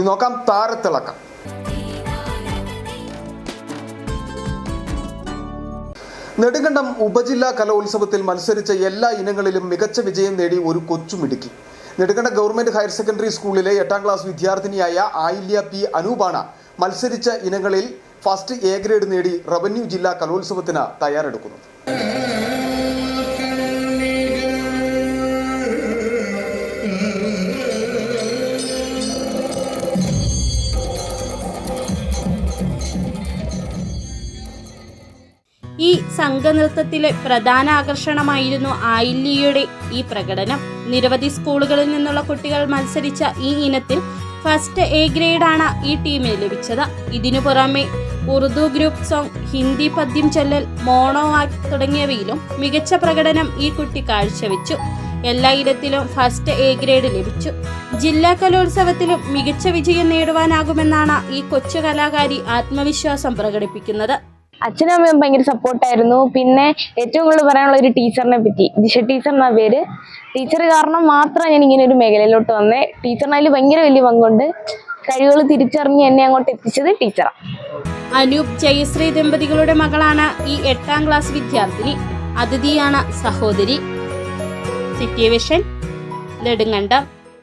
ഇനി നോക്കാം താരത്തിളക്കം നെടുങ്കണ്ടം ഉപജില്ലാ കലോത്സവത്തിൽ മത്സരിച്ച എല്ലാ ഇനങ്ങളിലും മികച്ച വിജയം നേടി ഒരു കൊച്ചുമിടുക്കി നെടുങ്കണ്ടം ഗവൺമെന്റ് ഹയർ സെക്കൻഡറി സ്കൂളിലെ എട്ടാം ക്ലാസ് വിദ്യാർത്ഥിനിയായ ആയില്യ പി അനൂപാണ് മത്സരിച്ച ഇനങ്ങളിൽ ഫസ്റ്റ് എ ഗ്രേഡ് നേടി റവന്യൂ ജില്ലാ കലോത്സവത്തിന് തയ്യാറെടുക്കുന്നത്. ഈ സംഘനൃത്തത്തിലെ പ്രധാന ആകർഷണമായിരുന്നു ആയില്ലിയുടെ ഈ പ്രകടനം. നിരവധി സ്കൂളുകളിൽ നിന്നുള്ള കുട്ടികൾ മത്സരിച്ച ഈ ഇനത്തിൽ ഫസ്റ്റ് എ ഗ്രേഡാണ് ഈ ടീമിന് ലഭിച്ചത്. ഇതിനു പുറമെ ഉറുദു ഗ്രൂപ്പ് സോങ് ഹിന്ദി പദ്യം ചൊല്ലൽ മോണോ ആക്ട് തുടങ്ങിയവയിലും മികച്ച പ്രകടനം ഈ കുട്ടി കാഴ്ചവെച്ചു. എല്ലാ ഇനത്തിലും ഫസ്റ്റ് എ ഗ്രേഡ് ലഭിച്ചു. ജില്ലാ കലോത്സവത്തിലും മികച്ച വിജയം നേടുവാനാകുമെന്നാണ് ഈ കൊച്ചു കലാകാരി ആത്മവിശ്വാസം പ്രകടിപ്പിക്കുന്നത്. അച്ഛനും അമ്മയും ഭയങ്കര സപ്പോർട്ടായിരുന്നു പിന്നെ ഏറ്റവും കൂടുതൽ പറയാനുള്ള ഒരു ടീച്ചറിനെ പറ്റി. ദിശ ടീച്ചർ എന്ന പേര്. ടീച്ചർ കാരണം മാത്രം ഞാൻ ഇങ്ങനെ ഒരു മേഖലയിലോട്ട് വന്നേ. ടീച്ചറിനതിൽ ഭയങ്കര വലിയ പങ്കുണ്ട്. കഴിവുകൾ തിരിച്ചറിഞ്ഞ് എന്നെ അങ്ങോട്ട് എത്തിച്ചത് ടീച്ചറാണ് അനൂപ് ജയശ്രീ ദമ്പതികളുടെ മകളാണ് ഈ എട്ടാം ക്ലാസ് വിദ്യാർത്ഥിനി. അതിഥിയാണ് സഹോദരി. City vision Nedumkandam.